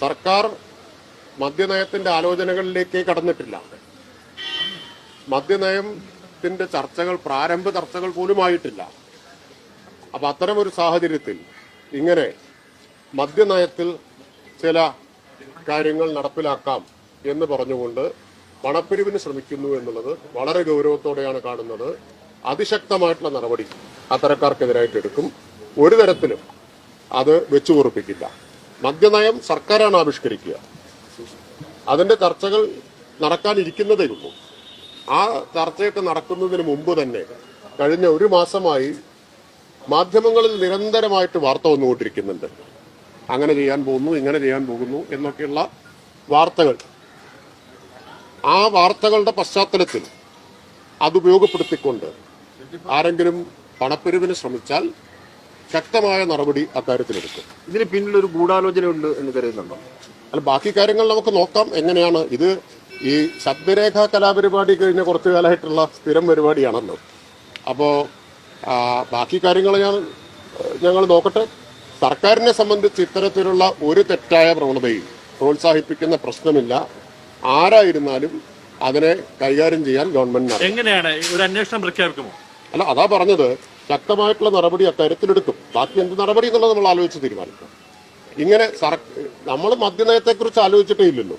സർക്കാർ മദ്യനയത്തിന്റെ ആലോചനകളിലേക്ക് കടന്നിട്ടില്ല. മദ്യനയത്തിന്റെ ചർച്ചകൾ പ്രാരംഭ ചർച്ചകൾ പോലും ആയിട്ടില്ല അപ്പൊ അത്തരം ഒരു സാഹചര്യത്തിൽ ഇങ്ങനെ മദ്യനയത്തിൽ ചില കാര്യങ്ങൾ നടപ്പിലാക്കാം എന്ന് പറഞ്ഞുകൊണ്ട് പണപ്പിരിവിന് ശ്രമിക്കുന്നു എന്നുള്ളത് വളരെ ഗൗരവത്തോടെയാണ് കാണുന്നത്. അതിശക്തമായിട്ടുള്ള നടപടി അത്തരക്കാർക്കെതിരായിട്ട് എടുക്കും. ഒരു തരത്തിലും അത് വെച്ചു പൊറുപ്പിക്കില്ല മദ്യനയം സർക്കാരാണ് ആവിഷ്കരിക്കുക. അതിന്റെ ചർച്ചകൾ നടക്കാനിരിക്കുന്നതേ ഉള്ളൂ. ആ ചർച്ചയൊക്കെ നടക്കുന്നതിന് മുമ്പ് തന്നെ കഴിഞ്ഞ ഒരു മാസമായി മാധ്യമങ്ങളിൽ നിരന്തരമായിട്ട് വാർത്ത വന്നുകൊണ്ടിരിക്കുന്നുണ്ട്. അങ്ങനെ ചെയ്യാൻ പോകുന്നു ഇങ്ങനെ ചെയ്യാൻ പോകുന്നു എന്നൊക്കെയുള്ള വാർത്തകൾ. ആ വാർത്തകളുടെ പശ്ചാത്തലത്തിൽ അത് ഉപയോഗപ്പെടുത്തിക്കൊണ്ട് ആരെങ്കിലും പണപ്പിരിവിന് ശ്രമിച്ചാൽ ശക്തമായ നടപടി അക്കാര്യത്തിലെടുക്കും. ഇതിന് പിന്നിൽ ഒരു ഗൂഢാലോചന ഉണ്ട് എന്ന് കരുതുന്നുണ്ടോ? അല്ല ബാക്കി കാര്യങ്ങൾ നമുക്ക് നോക്കാം. എങ്ങനെയാണ്? ഇത് ഈ ശബ്ദരേഖ കലാപരിപാടി കഴിഞ്ഞ കുറച്ചു കാലമായിട്ടുള്ള സ്ഥിരം പരിപാടിയാണല്ലോ. അപ്പോൾ ബാക്കി കാര്യങ്ങൾ ഞാൻ ഞങ്ങൾ നോക്കട്ടെ. സർക്കാരിനെ സംബന്ധിച്ച് ഇത്തരത്തിലുള്ള ഒരു തെറ്റായ പ്രവണതയും പ്രോത്സാഹിപ്പിക്കുന്ന പ്രശ്നമില്ല. ആരായിരുന്നാലും അതിനെ കൈകാര്യം ചെയ്യാൻ ഗവൺമെന്റിനാണ്. എങ്ങനെയാണ്? ഒരു അന്വേഷണം പ്രഖ്യാപിക്കുമോ? അല്ല അതാ പറഞ്ഞത്. ശക്തമായിട്ടുള്ള നടപടി അക്കാര്യത്തിലെടുക്കും ബാക്കി എന്ത് നടപടി എന്നുള്ളത് നമ്മൾ ആലോചിച്ച് തീരുമാനിക്കും. ഇങ്ങനെ നമ്മൾ മദ്യനയത്തെക്കുറിച്ച് ആലോചിച്ചിട്ടേ ഇല്ലല്ലോ.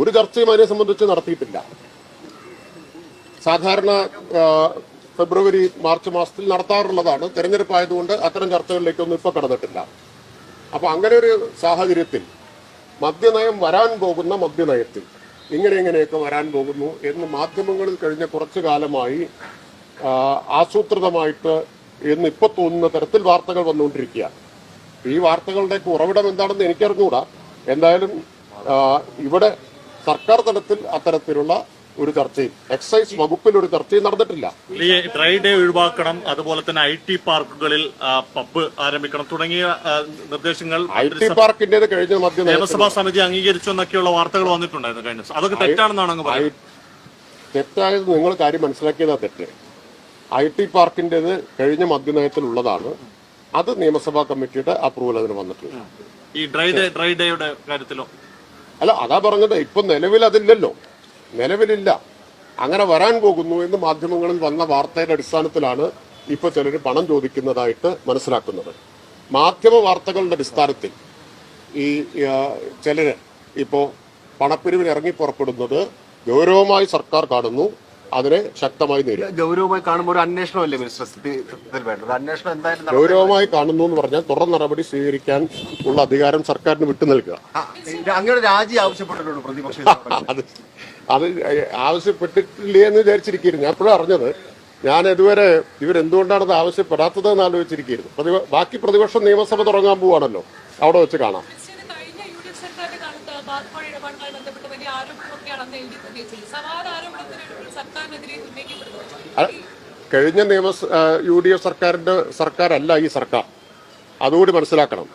ഒരു ചർച്ചയും അതിനെ സംബന്ധിച്ച് നടത്തിയിട്ടില്ല. സാധാരണ ഫെബ്രുവരി മാർച്ച് മാസത്തിൽ നടത്താറുള്ളതാണ്. തെരഞ്ഞെടുപ്പ് ആയതുകൊണ്ട് അത്തരം ചർച്ചകളിലേക്കൊന്നും ഇപ്പൊ കടന്നിട്ടില്ല. അപ്പൊ അങ്ങനെ ഒരു സാഹചര്യത്തിൽ മദ്യനയം വരാൻ പോകുന്ന മദ്യനയത്തിൽ ഇങ്ങനെ ഇങ്ങനെയൊക്കെ വരാൻ പോകുന്നു എന്ന് മാധ്യമങ്ങളിൽ കഴിഞ്ഞ കുറച്ചു കാലമായി ആസൂത്രിതമായിട്ട് എന്ന് ഇപ്പൊ തോന്നുന്ന തരത്തിൽ വാർത്തകൾ വന്നുകൊണ്ടിരിക്കുക ഈ വാർത്തകളുടെ ഉറവിടം എന്താണെന്ന് എനിക്കറിഞ്ഞുകൂടാ എന്തായാലും ഇവിടെ സർക്കാർ തലത്തിൽ അത്തരത്തിലുള്ള ഒരു ചർച്ചയും എക്സൈസ് വകുപ്പിൽ ഒരു ചർച്ചയും നടന്നിട്ടില്ല. ഡ്രൈ ഡേ ഒഴിവാക്കണം അതുപോലെ തന്നെ ഐ ടി പാർക്കുകളിൽ പബ് പബ്ബ് ആരംഭിക്കണം തുടങ്ങിയ നിർദ്ദേശങ്ങൾ ഐ ടി പാർക്കിന്റേത് കഴിഞ്ഞ മധ്യ നിയമസഭാ സമിതി അംഗീകരിച്ചു എന്നൊക്കെയുള്ള വാർത്തകൾ വന്നിട്ടുണ്ടായിരുന്നു കഴിഞ്ഞ അതൊക്കെ തെറ്റാണെന്നാണ് തെറ്റായത് നിങ്ങൾ കാര്യം മനസ്സിലാക്കിയതാ തെറ്റ്. ഐ ടി പാർക്കിന്റെത് കഴിഞ്ഞ മദ്യനയത്തിലുള്ളതാണ് അത് നിയമസഭാ കമ്മിറ്റിയുടെ അപ്രൂവൽ അതിന് വന്നിട്ടുണ്ട്. ഈ ഡ്രൈ ഡേ ഡ്രൈ ഡേയുടെ കാര്യത്തിലോ? അല്ല അതാ പറഞ്ഞത്. ഇപ്പൊ നിലവിൽ അതില്ലല്ലോ നിലവിലില്ല. അങ്ങനെ വരാൻ പോകുന്നു എന്ന് മാധ്യമങ്ങളിൽ വന്ന വാർത്തയുടെ അടിസ്ഥാനത്തിലാണ് ഇപ്പൊ ചിലർ പണം ചോദിക്കുന്നതായിട്ട് മനസ്സിലാക്കുന്നത്. മാധ്യമ വാർത്തകളുടെ അടിസ്ഥാനത്തിൽ ഈ ചിലര് ഇപ്പോ പണപ്പിരിവിന് ഇറങ്ങി പുറപ്പെടുന്നത് ഗൗരവമായി സർക്കാർ കാണുന്നു. അതിനെ ശക്തമായി നേരിടും. ഗൗരവമായി കാണുമ്പോൾ ഒരു അന്വേഷണമല്ലേ മിനിസ്റ്റർ ഇതിൽ വേണ്ടത്? അന്വേഷണം എന്തായാലും ഗൗരവമായി കാണുന്നു എന്ന് പറഞ്ഞാൽ തുടർ നടപടി സ്വീകരിക്കാൻ ഉള്ള അധികാരം സർക്കാരിന് വിട്ടു നൽകുക. അങ്ങനെ രാജി ആവശ്യപ്പെട്ടിട്ടുണ്ട് പ്രതിപക്ഷ അത് അത് ആവശ്യപ്പെട്ടിട്ടില്ലേ എന്ന് വിചാരിച്ചിരിക്കുന്നു ഞാൻ എപ്പോഴും അറിഞ്ഞത് ഞാൻ ഇതുവരെ ഇവരെന്തുകൊണ്ടാണ് അത് ആവശ്യപ്പെടാത്തത് എന്ന് ആലോചിച്ചിരിക്കുന്നു പ്രതിപ ബാക്കി പ്രതിപക്ഷം നിയമസഭ തുടങ്ങാൻ പോവാണല്ലോ. അവിടെ വെച്ച് കാണാം. കഴിഞ്ഞ നിയമ യു ഡി എഫ് സർക്കാരിന്റെ സർക്കാരല്ല ഈ സർക്കാർ. അതുകൂടി മനസ്സിലാക്കണം.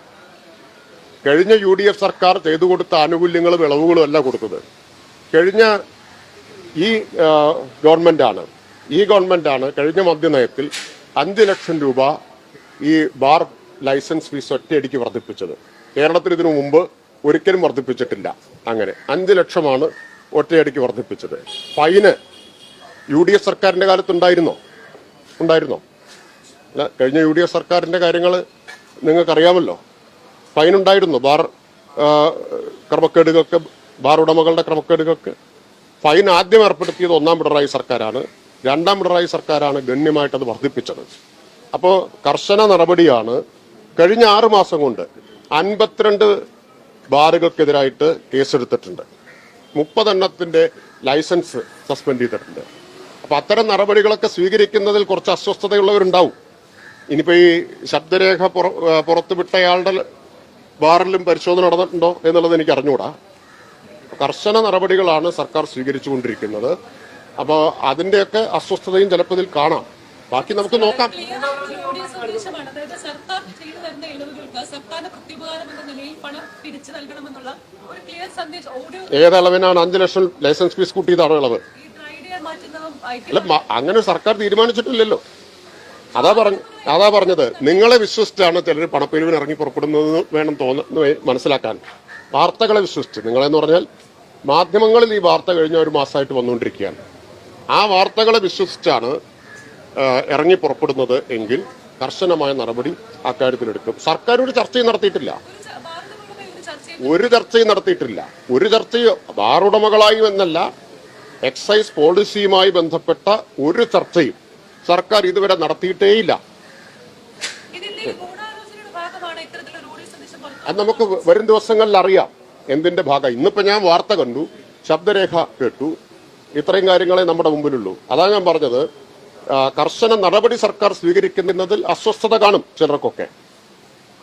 കഴിഞ്ഞ യു ഡി എഫ് സർക്കാർ ചെയ്തു കൊടുത്ത ആനുകൂല്യങ്ങളും ഇളവുകളും അല്ല കൊടുത്തത്. കഴിഞ്ഞ ഈ ഗവൺമെന്റാണ് ഈ ഗവൺമെന്റാണ് കഴിഞ്ഞ മദ്യനയത്തിൽ അഞ്ച് ലക്ഷം രൂപ ഈ ബാർ ലൈസൻസ് ഫീസ് ഒറ്റയടിക്ക് വർദ്ധിപ്പിച്ചത്. കേരളത്തിൽ ഇതിനു മുമ്പ് ഒരിക്കലും വർദ്ധിപ്പിച്ചിട്ടില്ല. അങ്ങനെ അഞ്ച് ലക്ഷമാണ് ഒറ്റയടിക്ക് വർദ്ധിപ്പിച്ചത്. ഫൈന് യു ഡി എഫ് സർക്കാരിന്റെ കാലത്തുണ്ടായിരുന്നോ? ഉണ്ടായിരുന്നോ? അല്ല കഴിഞ്ഞ യു ഡി എഫ് സർക്കാരിന്റെ കാര്യങ്ങൾ നിങ്ങൾക്കറിയാമല്ലോ. ഫൈൻ ഉണ്ടായിരുന്നു ബാർ ക്രമക്കേടുകൾക്ക് ബാർ ഉടമകളുടെ ക്രമക്കേടുകൾക്ക്. ഫൈൻ ആദ്യം ഏർപ്പെടുത്തിയത് ഒന്നാം പിണറായി സർക്കാരാണ്. രണ്ടാം പിണറായി സർക്കാരാണ് ഗണ്യമായിട്ടത് വർദ്ധിപ്പിച്ചത്. അപ്പോൾ കർശന നടപടിയാണ് കഴിഞ്ഞ ആറ് മാസം കൊണ്ട് അൻപത്തിരണ്ട് ബാറുകൾക്കെതിരായിട്ട് കേസെടുത്തിട്ടുണ്ട്. മുപ്പതെണ്ണത്തിന്റെ ലൈസൻസ് സസ്പെൻഡ് ചെയ്തിട്ടുണ്ട്. അപ്പൊ അത്തരം നടപടികളൊക്കെ സ്വീകരിക്കുന്നതിൽ കുറച്ച് അസ്വസ്ഥതയുള്ളവരുണ്ടാവും. ഇനിയിപ്പോ ഈ ശബ്ദരേഖ പുറത്തുവിട്ടയാളുടെ ബാറിലും പരിശോധന നടന്നിട്ടുണ്ടോ എന്നുള്ളത് എനിക്ക് അറിഞ്ഞുകൂടാ കർശന നടപടികളാണ് സർക്കാർ സ്വീകരിച്ചുകൊണ്ടിരിക്കുന്നത്. അപ്പോൾ അതിന്റെയൊക്കെ അസ്വസ്ഥതയും ചിലപ്പോൾ ഇതിൽ കാണാം. ബാക്കി നമുക്ക് നോക്കാം. സന്ദേശമാണ് അതായത് സർക്കാർ ചെയ്തു തരുന്ന ഇളവുകൾക്ക് സർക്കാരിന്റെ പ്രത്യുപകാരം എന്ന നിലയിൽ പണം തിരിച്ചു നൽകണമെന്നുള്ള ഒരു ക്ലിയർ സന്ദേശം. ഒരു ഏതളവിനാണ് അഞ്ച് ലക്ഷം ലൈസൻസ് ഫീസ് കൂട്ടിയതാണ് ഇളവ്? അങ്ങനെ സർക്കാർ തീരുമാനിച്ചിട്ടില്ലല്ലോ. അതാ പറഞ്ഞു അതാ പറഞ്ഞത്. നിങ്ങളെ വിശ്വസിച്ചാണ് ചിലർ പണപ്പിരിവിന് ഇറങ്ങി പുറപ്പെടുന്നത് വേണം തോന്നുന്നു മനസ്സിലാക്കാൻ. വാർത്തകളെ വിശ്വസിച്ച്. നിങ്ങളെന്ന് പറഞ്ഞാൽ മാധ്യമങ്ങളിൽ ഈ വാർത്ത കഴിഞ്ഞ ഒരു മാസമായിട്ട് വന്നുകൊണ്ടിരിക്കുകയാണ്. ആ വാർത്തകളെ വിശ്വസിച്ചാണ് ഇറങ്ങി പുറപ്പെടുന്നത് എങ്കിൽ കർശനമായ നടപടി അക്കാര്യത്തിലെടുക്കും സർക്കാർ ഒരു ചർച്ചയും നടത്തിയിട്ടില്ല. ഒരു ചർച്ചയും നടത്തിയിട്ടില്ല. ഒരു ചർച്ചയും ബാറുടമകളായും എന്നല്ല എക്സൈസ് പോളിസിയുമായി ബന്ധപ്പെട്ട ഒരു ചർച്ചയും സർക്കാർ ഇതുവരെ നടത്തിയിട്ടേയില്ല. അത് നമുക്ക് വരും ദിവസങ്ങളിൽ അറിയാം എന്തിന്റെ ഭാഗം ഇന്നിപ്പോ ഞാൻ വാർത്ത കണ്ടു ശബ്ദരേഖ കേട്ടു. ഇത്രയും കാര്യങ്ങളെ നമ്മുടെ മുമ്പിലുള്ളൂ. അതാണ് ഞാൻ പറഞ്ഞത് കർശന നടപടി സർക്കാർ സ്വീകരിക്കുന്നതിൽ അസ്വസ്ഥത കാണും ചിലർക്കൊക്കെ.